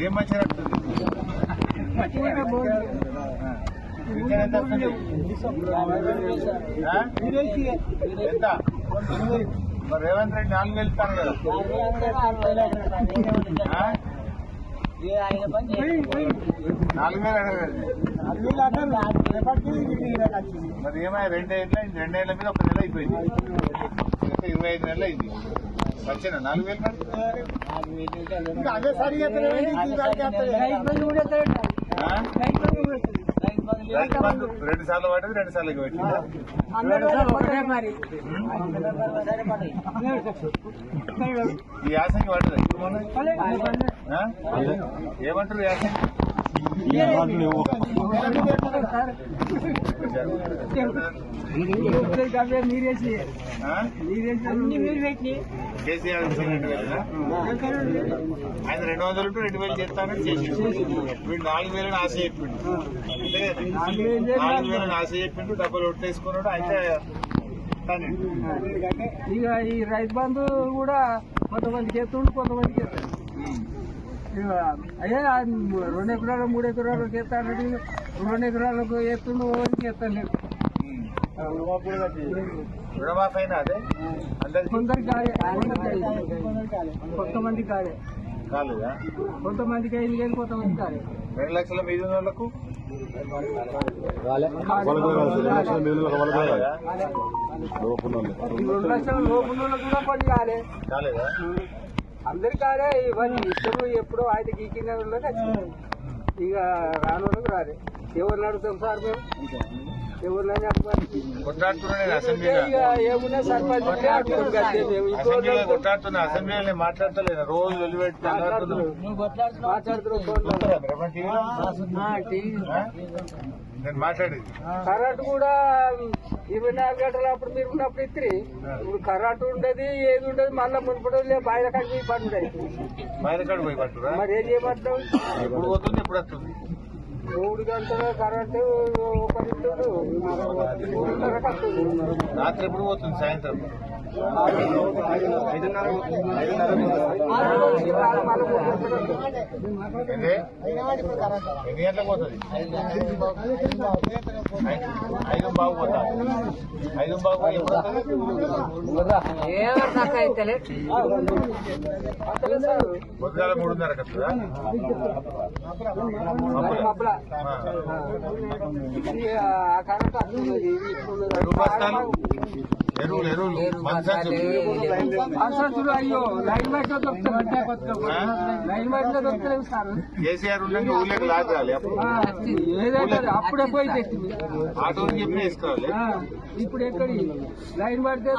ఏం మంచిగా ఎంత? మరి రేవంత్ రెడ్డి నాలుగు వేలు ఇస్తాను కదా? నాలుగు వేలు అడగలేదు. మరి ఏమైనా రెండేళ్ళ రెండేళ్ళ మీద ఒక నెల అయిపోయింది. ఇరవై ఐదు నెలలు అయింది. వచ్చేనా? నాలుగు వేలు మరి? అదే సరిగా ఆ? రైతు బంధు రెండు సార్లు పడ్డది రెండు సార్లు పెట్టిందా. ఈ యాసంగి పడ్డది? ఆ? ఏమంటారు యాసంగి? మీరేసి మీరేసి అన్ని మీరు పెట్టి కేసీఆర్ రెండు ఆయన రెండు వందలు రెండు వేలు చేస్తానని చేసి వీడు నాలుగు వేలని ఆశ చెప్పిండు. నాలుగు వేలని ఆశ చెప్పిండు డబ్బులు ఒట్టేసుకున్నాడు అయితే ఇక ఈ రైతు బంధు కూడా కొంతమందికి ఎత్తుండు కొంతమందికి ఎత్తాడు. అయ్యే రెండు ఎకరాలు మూడు ఎకరాలకు ఎత్తాడు రెండు ఎకరాలకు అందరికి? కొందరికి కాలే కొంతమంది కాలే కాలేదా? కొంతమందికి అయింది కానీ కొంతమంది కాలే. రెండు లక్షల మీద వాళ్ళకు? రెండు లక్షల లోపల వాళ్ళకు కూడా పని కాలే. కాలేదా? అందరికి కాలే ఇవన్నీ. ఇష్టం ఎప్పుడో ఆయన గీకిన. ఇక రాని వాళ్ళకి రాలే. ఎవరిని అడుగుతాం సార్ మేము? ఎవరినైనా ఇక? ఏమున్నా సర్పంచ్ కొట్లాడుతున్నా అసెంబ్లీలో నేను మాట్లాడతలేను రోజు వదిలిపెట్టి మాట్లాడుతున్నా మాట్లాడుతున్నాం నేను మాట్లాడేది. కరెంట్ కూడా ఇరవై నాలుగు గంటలు అప్పుడు మీరు ఉన్నప్పుడు ఇత్రి ఇప్పుడు కరెంట్ ఉండదు ఏది ఉండదు మళ్ళీ మునుపటి లే బయట కట్టి పండుగ మైనకాడు పోయి పట్టురా మరి ఏం చేయమంటావు? ఎప్పుడు పోతుంది ఎప్పుడు వస్తుంది? మూడు గంటల కరెంటు వస్తుంది రాత్రి ఎప్పుడు పోతుంది సాయంత్రం? ఎన్ని గంటలకు పోతుంది ఐదు- బాగు పోతా ఐదు బాగు పొద్దుగాల మూడున్నర కదా రూపాయలు ఎరువులు ఎరువులు. అయ్యో లైన్ బయట? లైన్ బయట దొరుకుతలేవు సార్. కేసీఆర్ ఉండగా ఊళ్ళకి లాగాలి ఏదైతే అది అప్పుడే పోయి తెచ్చింది. ఆటోని చెప్పి వేసుకోవాలి. ఆ, ఇప్పుడు ఎక్కడి? లైన్ పడితే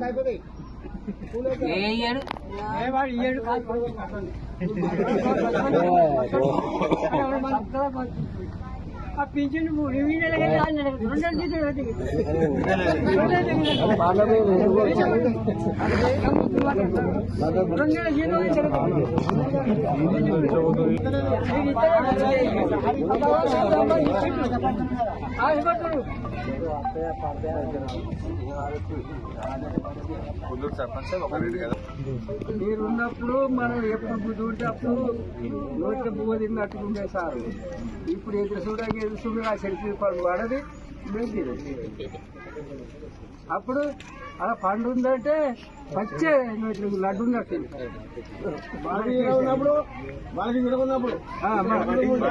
ఆగిపోతే ఆగిపోతే దొరుకుతాయి ఒక్క సంచా మళ్ళీ ఎప్పుడు పోయినప్పుడల్లా ఒక సంచా పోయినప్పుడల్లా ఒక సంచా ట్రాఫిక్ డైరెక్ట్ అకౌంట్ నుంచి కట్టే ఆ పింఛన్ పుల్లూరు సర్పంచ్ ఒక రేటు కదా మీరు ఉన్నప్పుడు మనం ఎప్పుడు ఉంటే అప్పుడు నోట్ల పువ్వు తిన్నట్టు ఉండే సార్ ఇప్పుడు ఎదురు చూడగా ఎదురు చూడ ఆ చెడిపి పండు పడది మేము. అప్పుడు అలా పండు ఉందంటే పచ్చే లడ్డు ఉన్నట్టు ఉన్నప్పుడు వాళ్ళకి విడకున్నప్పుడు కూడా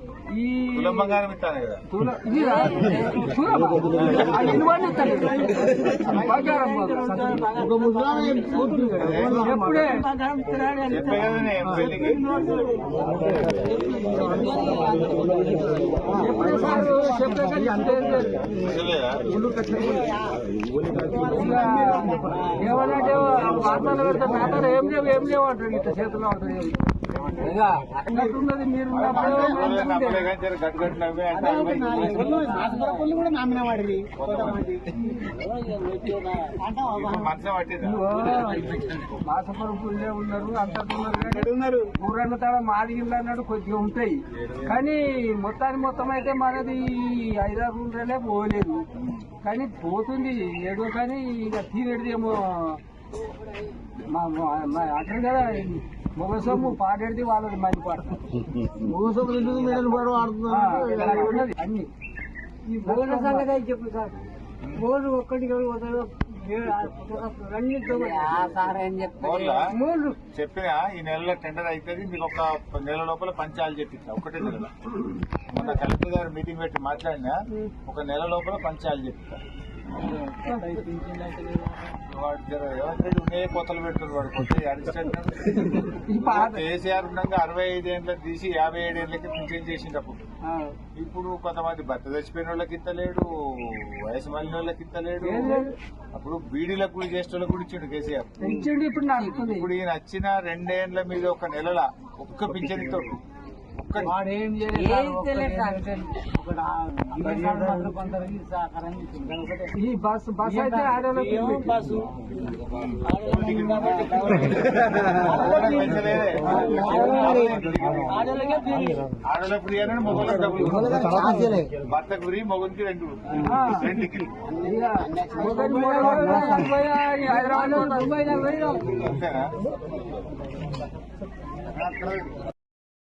ఈ బంగారం ఇస్తాను కదా? ఎప్పుడే? చెప్పే అంతే? ఏమనంటే వార్తలు పెడితే నాటలు ఏం లేవు ఏం లేవు అంటారు ఇట్లా చేతులు ఆడుతుంది అన్నట్టున్నది మీరు ఉన్నప్పుడు ఉన్నారు అంతకున్నారు ఉన్నారు ఊరన్న తడ మాదిగిళ్ళు అన్నాడు కొద్దిగా ఉంటాయి కానీ మొత్తానికి మొత్తం అయితే మనది ఐదారు రూపాయలే పోలేదు కానీ పోతుంది ఏదో కానీ ఇక తీరేది ఏమో మా మా- మా అంటారు కదా మొగ సొమ్ము పాడేది వాళ్ళది మంది పాడతారు తింటుంది ఆడుతున్నారు అన్ని. ఈ భోజన సంగతి చెప్పు సార్? భోజనం చెప్పిన ఈ నెలలో టెండర్ అవుతుంది మీకు ఒక నెల లోపల పంచాలు చెప్పిస్తా ఒకటే నెల మొన్న కలెక్టర్ గారు మీటింగ్ పెట్టి మాట్లాడినా ఒక నెల లోపల పంచాలు చెప్పిస్తా. వాడు కొత్త కేసీఆర్ ఉండగా అరవై ఐదు ఏళ్ళకి తీసి యాభై ఏడు ఏళ్ళకి పింఛన్ చేసిండప్పుడు ఆ. ఇప్పుడు కొంతమంది భర్త చచ్చిపోయిన వాళ్ళకి ఇస్తలేడు వయసు మళ్ళిన వాళ్ళకి ఇస్తలేడు. అప్పుడు బీడీలకు కూడా చేసిన వాళ్ళకి కూడా ఇచ్చిండు కేసీఆర్. ఇప్పుడు ఈయన వచ్చిన రెండేండ్ల మీద ఒక నెలల ఒక్క పింఛన్ ఇస్తాడు వాడేం ఈ బస్ బస్ అయితే ఆడోళ్ళకి బస్సు. ఆడోళ్ళకి ఫ్రీ అని మొగోళ్ళకి డబ్బులు భర్తకు ఫ్రీ మొగునికి రెండు రెండుకి హైదరాబాద్